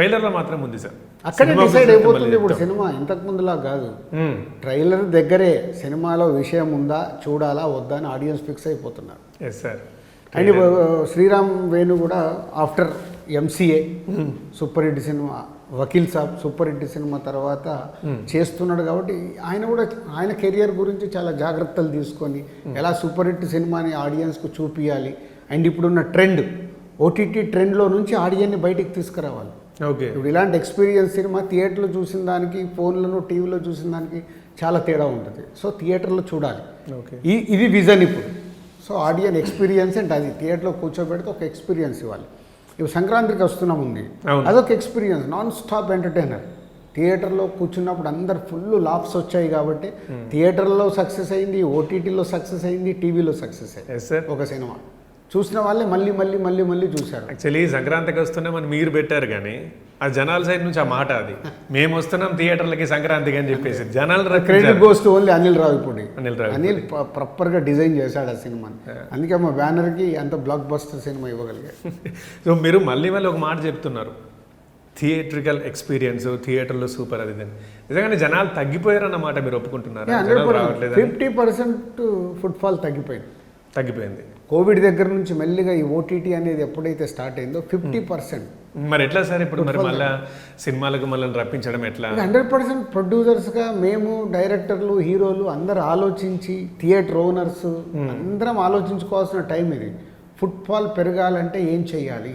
ట్రైలర్లో మాత్రం ఉంది సార్. అక్కడే డిసైడ్ అయిపోతుంది ఇప్పుడు. సినిమా ఇంతకు ముందులా కాదు. ట్రైలర్ దగ్గరే సినిమాలో విషయం ఉందా చూడాలా వద్దా అని ఆడియన్స్ ఫిక్స్ అయిపోతున్నారు. Yes sir and Sriram Venu కూడా after MCA super hit cinema Vakeel Saab super hit cinema తర్వాత చేస్తున్నాడు కాబట్టి ఆయన కూడా ఆయన కెరియర్ గురించి చాలా జాగ్రత్తలు తీసుకొని ఎలా సూపర్ హిట్ సినిమాని ఆడియన్స్కు చూపించాలి అండ్ ఇప్పుడున్న ట్రెండ్ ఓటీటీ ట్రెండ్లో నుంచి ఆడియన్ని బయటికి తీసుకురావాలి. ఓకే. ఇప్పుడు ఇలాంటి ఎక్స్పీరియన్స్ సినిమా థియేటర్లో చూసిన దానికి ఫోన్లను టీవీలో చూసిన దానికి చాలా తేడా ఉంటుంది. సో థియేటర్లో చూడాలి. ఓకే. ఈ ఇది విజన్ ఇప్పుడు. సో ఆడియన్ ఎక్స్పీరియన్స్ అంటే అది. థియేటర్లో కూర్చోబెడితే ఒక ఎక్స్పీరియన్స్ ఇవ్వాలి. ఇప్పుడు సంక్రాంతికి వస్తున్నాం ఉంది. అదొక ఎక్స్పీరియన్స్ నాన్ స్టాప్ ఎంటర్టైనర్ థియేటర్లో కూర్చున్నప్పుడు అందరు ఫుల్ లాప్స్ వచ్చాయి కాబట్టి థియేటర్లో సక్సెస్ అయింది ఓటీటీలో సక్సెస్ అయింది టీవీలో సక్సెస్ అయింది. ఒక సినిమా. చూసిన వాళ్ళే మళ్ళీ మళ్ళీ మళ్ళీ మళ్ళీ చూశారు. యాక్చువల్లీ సంక్రాంతికి వస్తూనే మనం మీరు పెట్టారు కానీ ఆ జనాల సైడ్ నుంచి ఆ మాట అది. మేము వస్తున్నాం థియేటర్లకి సంక్రాంతికి అని చెప్పేసి. జనాలు credit రప్పించారు. Goes to only Anil Ravipudi Anil Ravipudi. Anil ప్రాపర్గా డిజైన్ చేశాడు ఆ సినిమాని అందుకే మా బ్యానర్కి అంత బ్లాక్ బస్టర్ సినిమా ఇవ్వగలిగాడు సో మీరు మళ్ళీ మళ్ళీ ఒక మాట చెప్తున్నారు. థియేట్రికల్ ఎక్స్పీరియన్స్ థియేటర్లో సూపర్ అది. నిజంగానే జనాలు తగ్గిపోయారన్నమాట మీరు ఒప్పుకుంటున్నారు? ఫిఫ్టీ పర్సెంట్ ఫుట్ఫాల్ తగ్గిపోయింది. తగ్గిపోయింది. కోవిడ్ దగ్గర నుంచి మెల్లిగా ఈ ఓటీటీ అనేది ఎప్పుడైతే స్టార్ట్ అయిందో ఫిఫ్టీ పర్సెంట్. మరి ఎట్లా సార్ ఇప్పుడు మరి మళ్ళా సినిమాలకు మళ్ళీ రప్పించడం ఎట్లా? హండ్రెడ్ పర్సెంట్ ప్రొడ్యూసర్స్గా మేము డైరెక్టర్లు హీరోలు అందరూ ఆలోచించి థియేటర్ ఓనర్స్ అందరం ఆలోచించుకోవాల్సిన టైం ఇది. ఫుట్ఫాల్ పెరగాలంటే ఏం చేయాలి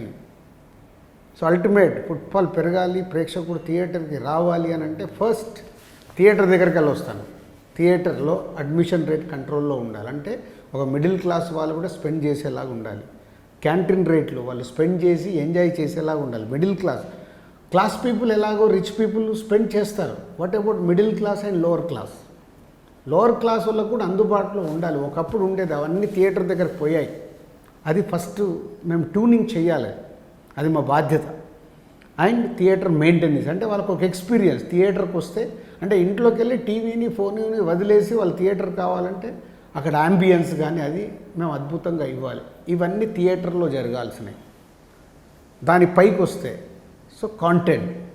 సో అల్టిమేట్ ఫుట్ఫాల్ పెరగాలి ప్రేక్షకుడు థియేటర్కి రావాలి అని అంటే ఫస్ట్ థియేటర్ దగ్గరికి వెళ్ళి వస్తాను. థియేటర్లో అడ్మిషన్ రేట్ కంట్రోల్లో ఉండాలి. అంటే ఒక మిడిల్ క్లాస్ వాళ్ళు కూడా స్పెండ్ చేసేలాగా ఉండాలి. క్యాంటీన్ రేట్లు వాళ్ళు స్పెండ్ చేసి ఎంజాయ్ చేసేలాగా ఉండాలి. మిడిల్ క్లాస్ క్లాస్ పీపుల్ ఎలాగో రిచ్ పీపుల్ స్పెండ్ చేస్తారు. What about middle class and lower class? Lower class వాళ్ళకు కూడా అందుబాటులో ఉండాలి. ఒకప్పుడు ఉండేది అవన్నీ థియేటర్ దగ్గరకు పోయాయి. అది ఫస్ట్ మేము ట్యూనింగ్ చేయాలి. అది మా బాధ్యత. అండ్ థియేటర్ మెయింటెనెన్స్ అంటే వాళ్ళకు ఒక ఎక్స్పీరియన్స్. థియేటర్కి వస్తే అంటే ఇంట్లోకి వెళ్ళి టీవీని ఫోన్ని వదిలేసి వాళ్ళు థియేటర్ కావాలంటే అక్కడ అంబియన్స్ కానీ అది మేము అద్భుతంగా ఇవ్వాలి. ఇవన్నీ థియేటర్లో జరగాల్సినవి. దాని పైకి వస్తే సో కాంటెంట్